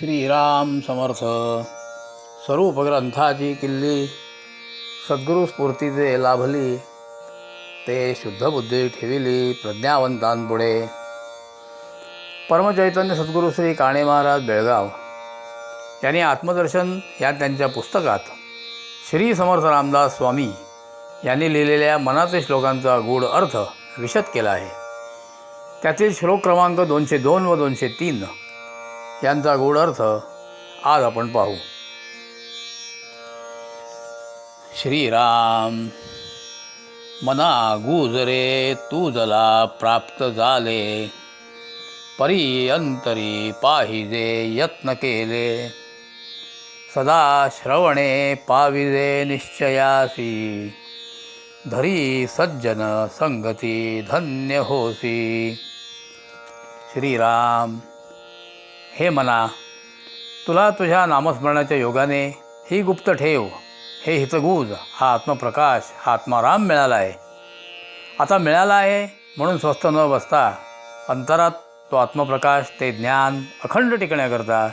श्रीराम समर्थ. स्वरूप ग्रंथाची किल्ली सद्गुरू स्फूर्तीचे लाभली ते शुद्ध बुद्धी ठेविली प्रज्ञावंतांपुढे. परमचैतन्य सद्गुरू श्री काणे महाराज बेळगाव यांनी आत्मदर्शन या त्यांच्या पुस्तकात श्री समर्थ रामदास स्वामी यांनी लिहिलेल्या मनाचे श्लोकांचा गूढ अर्थ विशद केला आहे. त्यातील श्लोक क्रमांक दोनशे दोन व दोनशे तीन यांचा गूढ अर्थ आज आपण पाहू. श्रीराम मना गुजरे तुझला प्राप्त झाले. परी अंतरी पाहिजे यत्न केले. सदा श्रवणे पाविजे निश्चयासी. धरी सज्जन संगती धन्य होसी. श्रीराम हे मना तुला तुझ्या नामस्मरणाच्या योगाने ही गुप्त ठेव हे हितगुज हा आत्मप्रकाश हा आत्माराम मिळाला आहे आता मिळाला आहे म्हणून स्वस्थ न बसता अंतरात तो आत्मप्रकाश ते ज्ञान अखंड टिकण्याकरता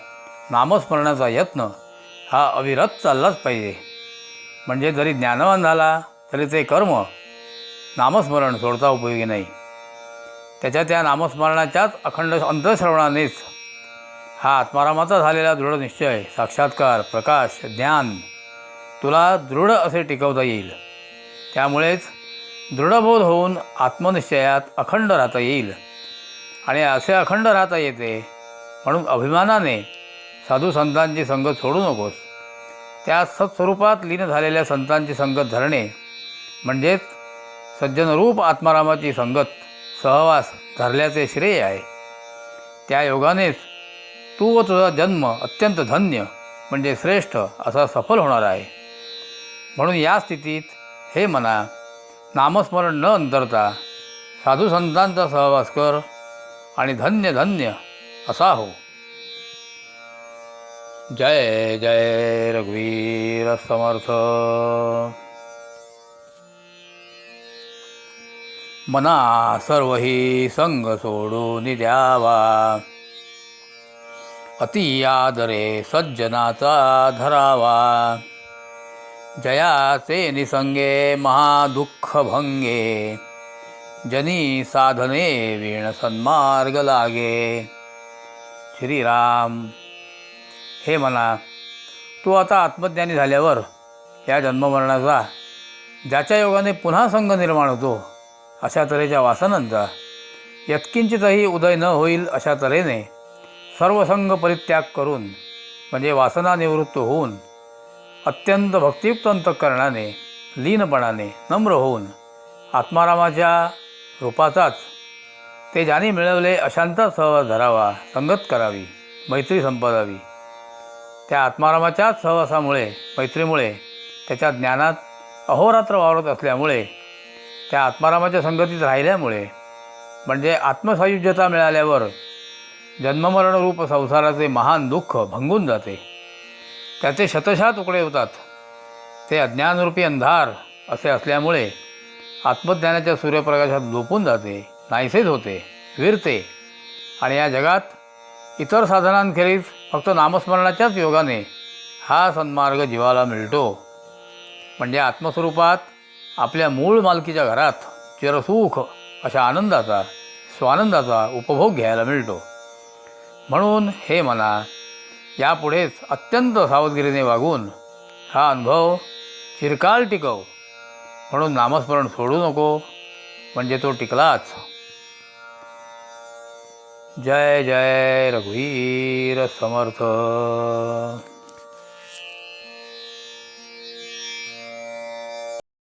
नामस्मरणाचा यत्न हा अविरत चाललाच पाहिजे. म्हणजे जरी ज्ञानवान झाला तरी ते कर्म नामस्मरण सोडता उपयोगी नाही. त्याच्या त्या नामस्मरणाच्याच अखंड अंतश्रवणानेच हा आत्मारामाचा झालेला दृढ निश्चय साक्षात्कार प्रकाश ज्ञान तुला दृढ असे टिकवता येईल. त्यामुळेच दृढबोध होऊन आत्मनिश्चयात अखंड राहता येईल. आणि असे अखंड राहता येते म्हणून अभिमानाने साधू संतांची संगत सोडू नकोस. त्या सत्स्वरूपात लीन झालेल्या संतांची संगत धरणे म्हणजेच सज्जनरूप आत्मारामाची संगत सहवास धरल्याचे श्रेय आहे. त्या योगानेच तू व तुझा जन्म अत्यंत धन्य म्हणजे श्रेष्ठ असा सफल होणार आहे. म्हणून या स्थितीत हे मना नामस्मरण न अंतरता साधू संतांचा सहवास कर आणि धन्य धन्य असा हो. जय जय रघुवीर समर्थ. मना सर्व ही संग सोडून द्यावा. अति आदरे सज्जनाचा धरावा. जयाचे निसंगे महादुःख भंगे जनी साधने वीण सन्मार्ग लागे. श्रीराम हे म्हणा तू आता आत्मज्ञानी झाल्यावर या जन्ममरणाचा ज्याच्या योगाने पुन्हा संघ निर्माण होतो अशा तऱ्हेच्या वासनांचा यत्किंचितही उदय न होईल अशा तऱ्हेने सर्वसंग परित्याग करून म्हणजे वासना निवृत्त होऊन अत्यंत भक्तियुक्त अंतकरणाने लीनपणाने नम्र होऊन आत्मारामाच्या रूपाचाच ते ज्याने मिळवले अशांता सहवास धरावा संगत करावी मैत्री संपादावी. त्या आत्मारामाच्याच सहवासामुळे मैत्रीमुळे त्याच्या ज्ञानात अहोरात्र वावरत असल्यामुळे त्या आत्मारामाच्या संगतीत राहिल्यामुळे म्हणजे आत्मसायुज्यता मिळाल्यावर जन्ममरणरूप संसाराचे महान दुःख भंगून जाते. त्याचे शतशः तुकडे होतात. ते अज्ञानरूपी अंधार असे असल्यामुळे आत्मज्ञानाच्या सूर्यप्रकाशात लोपून जाते नाहीसेच होते विरते. आणि या जगात इतर साधनांखेरीज फक्त नामस्मरणाच्याच योगाने हा सन्मार्ग जीवाला मिळतो. म्हणजे आत्मस्वरूपात आपल्या मूळ मालकीच्या घरात चिरसुख अशा आनंदाचा स्वानंदाचा उपभोग घ्यायला मिळतो. म्हणून हे मना यापुढेच अत्यंत सावधगिरीने वागून हा अनुभव चिरकाल टिकव. म्हणून नामस्मरण सोडू नको म्हणजे तो टिकलाच. जय जय रघुवीर समर्थ.